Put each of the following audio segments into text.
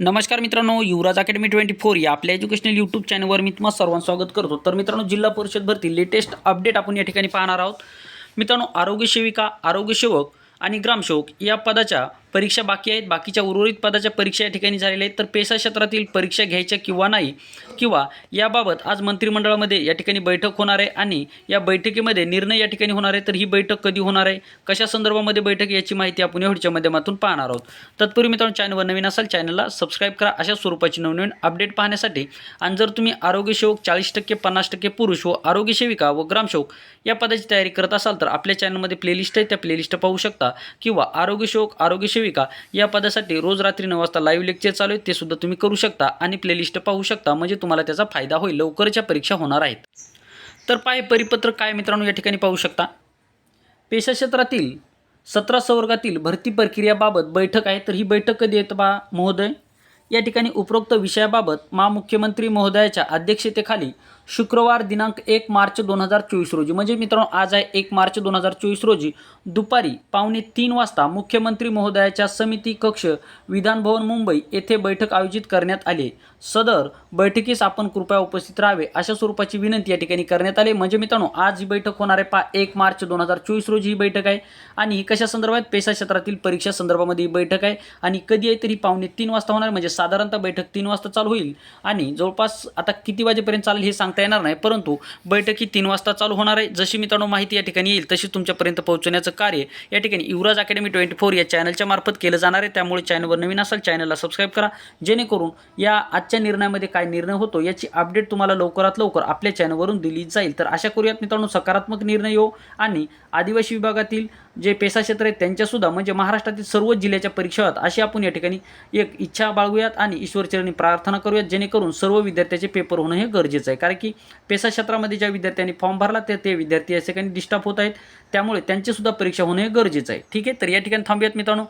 नमस्कार मित्रांनो युवराज academy twenty four या आपल्या एज्युकेशनल यूट्यूब चॅनलवर मी तुम्हाला सर्वांचं स्वागत करतो. तर मित्रांनो जिल्हा परिषद भरती लेटेस्ट अपडेट आपण या ठिकाणी पाहणार आहोत. मित्रांनो आरोग्य सेविका आरोग्य सेवक आणि ग्रामसेवक या पदाच्या परीक्षा बाकी आहेत. बाकीच्या उर्वरित पदाच्या परीक्षा या ठिकाणी झालेल्या आहेत. तर पेशा क्षेत्रातील परीक्षा घ्यायच्या किंवा नाही किंवा याबाबत आज मंत्रिमंडळामध्ये या ठिकाणी बैठक होणार आहे आणि या बैठकीमध्ये निर्णय या ठिकाणी होणार आहे. तर ही बैठक कधी होणार आहे? कशा संदर्भामध्ये बैठक याची माहिती आपण एवढीच्या माध्यमातून पाहणार आहोत. तत्पूर्वी मित्रांनो चॅनलवर नवीन असाल चॅनलला सबस्क्राईब करा. अशा स्वरूपाची नवनवीन अपडेट पाहण्यासाठी आणि जर तुम्ही आरोग्यसेवक चाळीस टक्के पन्नास टक्के पुरुष व आरोग्यसेविका व ग्रामसेवक या पदाची तयारी करत असाल तर आपल्या चॅनलमध्ये प्लेलिस्ट आहे. त्या प्लेलिस्ट पाहू शकता. किंवा आरोग्यसेवक आरोग्यसेविका सेविका या पदासाठी रोज रात्री नऊ वाजता लाईव्ह लेक्चर चालू आहेत ते सुद्धा तुम्ही करू शकता आणि प्लेलिस्ट पाहू शकता म्हणजे तुम्हाला त्याचा फायदा होईल. लवकरच्या परीक्षा होणार आहेत. तर पाय परिपत्रक काय मित्रांनो या ठिकाणी पाहू शकता. पेशा क्षेत्रातील सतरा संवर्गातील भरती प्रक्रियाबाबत बैठक आहे तर ही बैठक कधी येत बा महोदय? या ठिकाणी उपरोक्त विषयाबाबत महामुख्यमंत्री महोदयाच्या अध्यक्षतेखाली शुक्रवार दिनांक एक मार्च दोन हजार चोवीस रोजी. म्हणजे मित्रांनो आज आहे एक मार्च दोन हजार चोवीस रोजी. दुपारी पावणे तीन वाजता मुख्यमंत्री महोदयाच्या समिती कक्ष विधानभवन मुंबई येथे बैठक आयोजित करण्यात आली. सदर बैठकीस आपण कृपया उपस्थित राहावे अशा स्वरूपाची विनंती या ठिकाणी करण्यात आली. म्हणजे मित्रांनो आज ही बैठक होणार आहे. पा एक मार्च दोन हजार चोवीस रोजी ही बैठक आहे. आणि ही कशा संदर्भात? पेशा क्षेत्रातील परीक्षा संदर्भामध्ये ही बैठक आहे. आणि कधी आहे तरी पावणे तीन वाजता होणार म्हणजे साधारणतः बैठक तीन वाजता चालू होईल. आणि जवळपास आता किती वाजेपर्यंत चालेल हे सांगता येणार नाही. परंतु बैठक ही तीन वाजता चालू होणार आहे. जशी मित्रांनो माहिती या ठिकाणी येईल तशी तुमच्यापर्यंत पोहोचवण्याचं कार्य या ठिकाणी युवराज अकॅडमी ट्वेंटी फोर या चॅनलच्या मार्फत केलं जाणार आहे. त्यामुळे चॅनलवर नवीन असाल चॅनलला सबस्क्राईब करा. जेणेकरून या आजच्या निर्णयामध्ये काय निर्णय होतो याची अपडेट तुम्हाला लवकरात लवकर आपल्या चॅनलवरून दिली जाईल. तर अशा करूयात मित्रांनो सकारात्मक निर्णय येऊ आणि आदिवासी विभागातील जे पेसा क्षेत्र आहेत त्यांच्यासुद्धा म्हणजे महाराष्ट्रातील सर्व जिल्ह्याच्या परीक्षा आहेत अशी आपण या ठिकाणी एक इच्छा बाळगूयात आणि ईश्वरचरणी प्रार्थना करूयात जेणेकरून सर्व विद्यार्थ्याचे पेपर होणं हे गरजेचं आहे. कारण की पेसा क्षेत्रामध्ये ज्या विद्यार्थ्यांनी फॉर्म भरला ते ते विद्यार्थी या ठिकाणी डिस्टर्ब होत आहेत. त्यामुळे त्यांचीसुद्धा परीक्षा होणं हे गरजेचं आहे. ठीक आहे? तर या ठिकाणी थांबूयात मित्रांनो.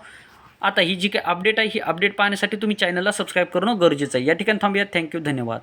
आता ही जी काही अपडेट आहे ही अपडेट पाहण्यासाठी तुम्ही चॅनलला सबस्क्राईब करणं गरजेचं आहे. या ठिकाणी थांबूयात. थँक्यू धन्यवाद.